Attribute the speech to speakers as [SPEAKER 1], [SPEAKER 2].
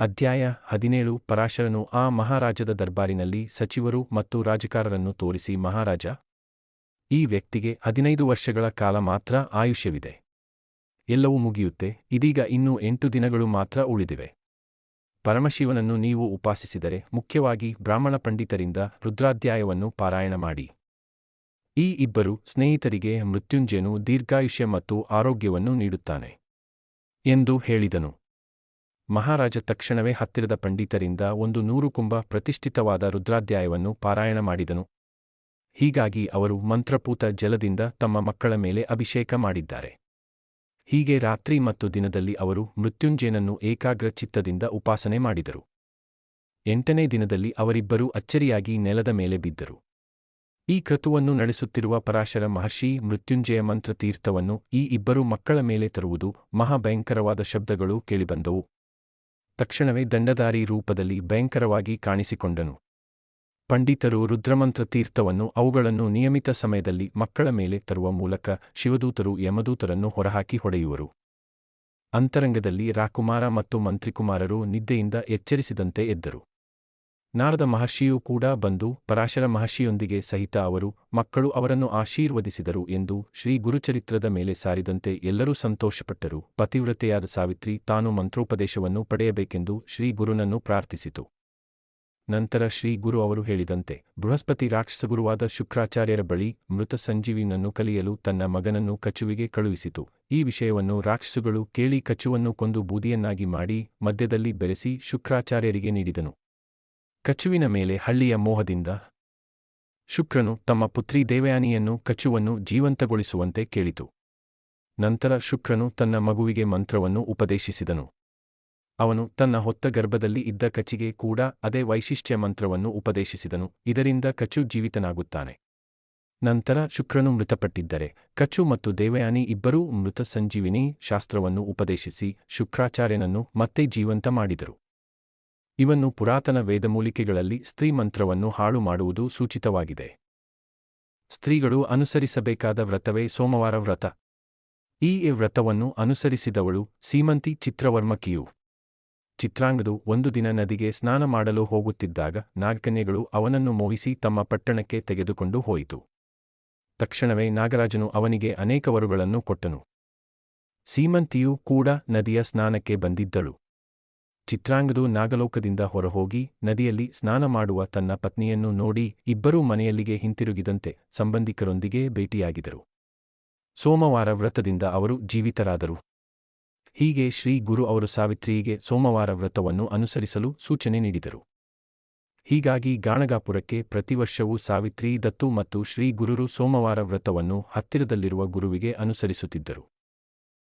[SPEAKER 1] ಅಧ್ಯಾಯ ಹದಿನೇಳು, ಪರಾಶರನು ಆ ಮಹಾರಾಜದ ದರ್ಬಾರಿನಲ್ಲಿ ಸಚಿವರು ಮತ್ತು ರಾಜಕಾರರನ್ನು ತೋರಿಸಿ, ಮಹಾರಾಜ, ಈ ವ್ಯಕ್ತಿಗೆ ಹದಿನೈದು ವರ್ಷಗಳ ಕಾಲ ಮಾತ್ರ ಆಯುಷ್ಯವಿದೆ. ಎಲ್ಲವೂ ಮುಗಿಯುತ್ತೆ, ಇದೀಗ ಇನ್ನೂ ಎಂಟು ದಿನಗಳು ಮಾತ್ರ ಉಳಿದಿವೆ. ಪರಮಶಿವನನ್ನು ನೀವು ಉಪಾಸಿಸಿದರೆ ಮುಖ್ಯವಾಗಿ ಬ್ರಾಹ್ಮಣ ಪಂಡಿತರಿಂದ ರುದ್ರಾಧ್ಯಾಯವನ್ನು ಪಾರಾಯಣ ಮಾಡಿ. ಈ ಇಬ್ಬರು ಸ್ನೇಹಿತರಿಗೆ ಮೃತ್ಯುಂಜಯನು ದೀರ್ಘಾಯುಷ್ಯ ಮತ್ತು ಆರೋಗ್ಯವನ್ನು ನೀಡುತ್ತಾನೆ ಎಂದು ಹೇಳಿದನು. ಮಹಾರಾಜ ತಕ್ಷಣವೇ ಹತ್ತಿರದ ಪಂಡಿತರಿಂದ ಒಂದು ನೂರು ಕುಂಭ ಪ್ರತಿಷ್ಠಿತವಾದ ರುದ್ರಾಧ್ಯಾಯವನ್ನು ಪಾರಾಯಣ ಮಾಡಿದನು. ಹೀಗಾಗಿ ಅವರು ಮಂತ್ರಪೂತ ಜಲದಿಂದ ತಮ್ಮ ಮಕ್ಕಳ ಮೇಲೆ ಅಭಿಷೇಕ ಮಾಡಿದ್ದಾರೆ. ಹೀಗೆ ರಾತ್ರಿ ಮತ್ತು ದಿನದಲ್ಲಿ ಅವರು ಮೃತ್ಯುಂಜಯನನ್ನು ಏಕಾಗ್ರ ಚಿತ್ತದಿಂದ ಉಪಾಸನೆ ಮಾಡಿದರು. ಎಂಟನೇ ದಿನದಲ್ಲಿ ಅವರಿಬ್ಬರೂ ಅಚ್ಚರಿಯಾಗಿ ನೆಲದ ಮೇಲೆ ಬಿದ್ದರು. ಈ ಕೃತುವನ್ನು ನಡೆಸುತ್ತಿರುವ ಪರಾಶರ ಮಹರ್ಷಿ ಮೃತ್ಯುಂಜಯ ಮಂತ್ರ ತೀರ್ಥವನ್ನು ಈ ಇಬ್ಬರು ಮಕ್ಕಳ ಮೇಲೆ ತರುವುದು ಮಹಾಭಯಂಕರವಾದ ಶಬ್ದಗಳು ಕೇಳಿಬಂದವು. ತಕ್ಷಣವೇ ದಂಡಧಾರಿ ರೂಪದಲ್ಲಿ ಭಯಂಕರವಾಗಿ ಕಾಣಿಸಿಕೊಂಡನು. ಪಂಡಿತರು ರುದ್ರಮಂತ್ರ ತೀರ್ಥವನ್ನು ಅವುಗಳನ್ನು ನಿಯಮಿತ ಸಮಯದಲ್ಲಿ ಮಕ್ಕಳ ಮೇಲೆ ತರುವ ಮೂಲಕ ಶಿವದೂತರು ಯಮದೂತರನ್ನು ಹೊರಹಾಕಿ ಹೊಡೆಯುವರು. ಅಂತರಂಗದಲ್ಲಿ ರಾಕುಮಾರ ಮತ್ತು ಮಂತ್ರಿಕುಮಾರರು ನಿದ್ದೆಯಿಂದ ಎಚ್ಚರಿಸಿದಂತೆ ಎದ್ದರು. ನಾರದ ಮಹರ್ಷಿಯೂ ಕೂಡ ಬಂದು ಪರಾಶರ ಮಹರ್ಷಿಯೊಂದಿಗೆ ಸಹಿತ ಅವರು ಮಕ್ಕಳು ಅವರನ್ನು ಆಶೀರ್ವದಿಸಿದರು ಎಂದು ಶ್ರೀ ಗುರುಚರಿತ್ರದ ಮೇಲೆ ಸಾರಿದಂತೆ ಎಲ್ಲರೂ ಸಂತೋಷಪಟ್ಟರು. ಪತಿವ್ರತೆಯಾದ ಸಾವಿತ್ರಿ ತಾನು ಮಂತ್ರೋಪದೇಶವನ್ನು ಪಡೆಯಬೇಕೆಂದು ಶ್ರೀ ಗುರುನನ್ನು ಪ್ರಾರ್ಥಿಸಿತು. ನಂತರ ಶ್ರೀ ಗುರು ಅವರು ಹೇಳಿದಂತೆ, ಬೃಹಸ್ಪತಿ ರಾಕ್ಷಸಗುರುವಾದ ಶುಕ್ರಾಚಾರ್ಯರ ಬಳಿ ಮೃತ ಸಂಜೀವಿನನ್ನು ಕಲಿಯಲು ತನ್ನ ಮಗನನ್ನು ಕಚುವಿಗೆ ಕಳುಹಿಸಿತು. ಈ ವಿಷಯವನ್ನು ರಾಕ್ಷಸುಗಳು ಕೇಳಿ ಕಚುವನ್ನು ಕೊಂದು ಬೂದಿಯನ್ನಾಗಿ ಮಾಡಿ ಮಧ್ಯದಲ್ಲಿ ಬೆರೆಸಿ ಶುಕ್ರಾಚಾರ್ಯರಿಗೆ ನೀಡಿದನು. ಕಚುವಿನ ಮೇಲೆ ಹಳ್ಳಿಯ ಮೋಹದಿಂದ ಶುಕ್ರನು ತಮ್ಮ ಪುತ್ರಿ ದೇವಯಾನಿಯನ್ನು ಕಚುವನ್ನು ಜೀವಂತಗೊಳಿಸುವಂತೆ ಕೇಳಿತು. ನಂತರ ಶುಕ್ರನು ತನ್ನ ಮಗುವಿಗೆ ಮಂತ್ರವನ್ನು ಉಪದೇಶಿಸಿದನು. ಅವನು ತನ್ನ ಹೊತ್ತ ಗರ್ಭದಲ್ಲಿ ಇದ್ದ ಕಚಿಗೆ ಕೂಡ ಅದೇ ವೈಶಿಷ್ಟ್ಯ ಮಂತ್ರವನ್ನು ಉಪದೇಶಿಸಿದನು, ಇದರಿಂದ ಕಚು ಜೀವಿತನಾಗುತ್ತಾನೆ. ನಂತರ ಶುಕ್ರನು ಮೃತಪಟ್ಟಿದ್ದರೆ, ಕಚು ಮತ್ತು ದೇವಯಾನಿ ಇಬ್ಬರೂ ಮೃತ ಸಂಜೀವಿನಿ ಶಾಸ್ತ್ರವನ್ನು ಉಪದೇಶಿಸಿ ಶುಕ್ರಾಚಾರ್ಯನನ್ನು ಮತ್ತೆ ಜೀವಂತ ಮಾಡಿದರು. ಇವನ್ನು ಪುರಾತನ ವೇದಮೂಲಿಕೆಗಳಲ್ಲಿ ಸ್ತ್ರೀ ಮಂತ್ರವನ್ನು ಹಾಳು ಮಾಡುವುದು ಸೂಚಿತವಾಗಿದೆ. ಸ್ತ್ರೀಗಳು ಅನುಸರಿಸಬೇಕಾದ ವ್ರತವೇ ಸೋಮವಾರ ವ್ರತ. ಈ ವ್ರತವನ್ನು ಅನುಸರಿಸಿದವಳು ಸೀಮಂತಿ ಚಿತ್ರವರ್ಮಕಿಯು. ಚಿತ್ರಾಂಗದು ಒಂದು ದಿನ ನದಿಗೆ ಸ್ನಾನ ಮಾಡಲು ಹೋಗುತ್ತಿದ್ದಾಗ ನಾಗಕನ್ಯೆಗಳು ಅವನನ್ನು ಮೋಹಿಸಿ ತಮ್ಮ ಪಟ್ಟಣಕ್ಕೆ ತೆಗೆದುಕೊಂಡು ಹೋಯಿತು. ತಕ್ಷಣವೇ ನಾಗರಾಜನು ಅವನಿಗೆ ಅನೇಕ ವರುಗಳನ್ನು ಕೊಟ್ಟನು. ಸೀಮಂತಿಯೂ ಕೂಡ ನದಿಯ ಸ್ನಾನಕ್ಕೆ ಬಂದಿದ್ದಳು. ಚಿತ್ರಾಂಗದು ನಾಗಲೋಕದಿಂದ ಹೊರಹೋಗಿ ನದಿಯಲ್ಲಿ ಸ್ನಾನ ಮಾಡುವ ತನ್ನ ಪತ್ನಿಯನ್ನು ನೋಡಿ ಇಬ್ಬರೂ ಮನೆಯಲ್ಲಿಗೆ ಹಿಂತಿರುಗಿದಂತೆ ಸಂಬಂಧಿಕರೊಂದಿಗೆ ಭೇಟಿಯಾಗಿದರು. ಸೋಮವಾರ ವ್ರತದಿಂದ ಅವರು ಜೀವಿತರಾದರು. ಹೀಗೆ ಶ್ರೀ ಗುರು ಅವರು ಸಾವಿತ್ರಿಯಿಗೆ ಸೋಮವಾರ ವ್ರತವನ್ನು ಅನುಸರಿಸಲು ಸೂಚನೆ ನೀಡಿದರು. ಹೀಗಾಗಿ ಗಾಣಗಾಪುರಕ್ಕೆ ಪ್ರತಿವರ್ಷವೂ ಸಾವಿತ್ರಿ ದತ್ತು ಮತ್ತು ಶ್ರೀ ಗುರುರು ಸೋಮವಾರ ವ್ರತವನ್ನು ಹತ್ತಿರದಲ್ಲಿರುವ ಗುರುವಿಗೆ ಅನುಸರಿಸುತ್ತಿದ್ದರು.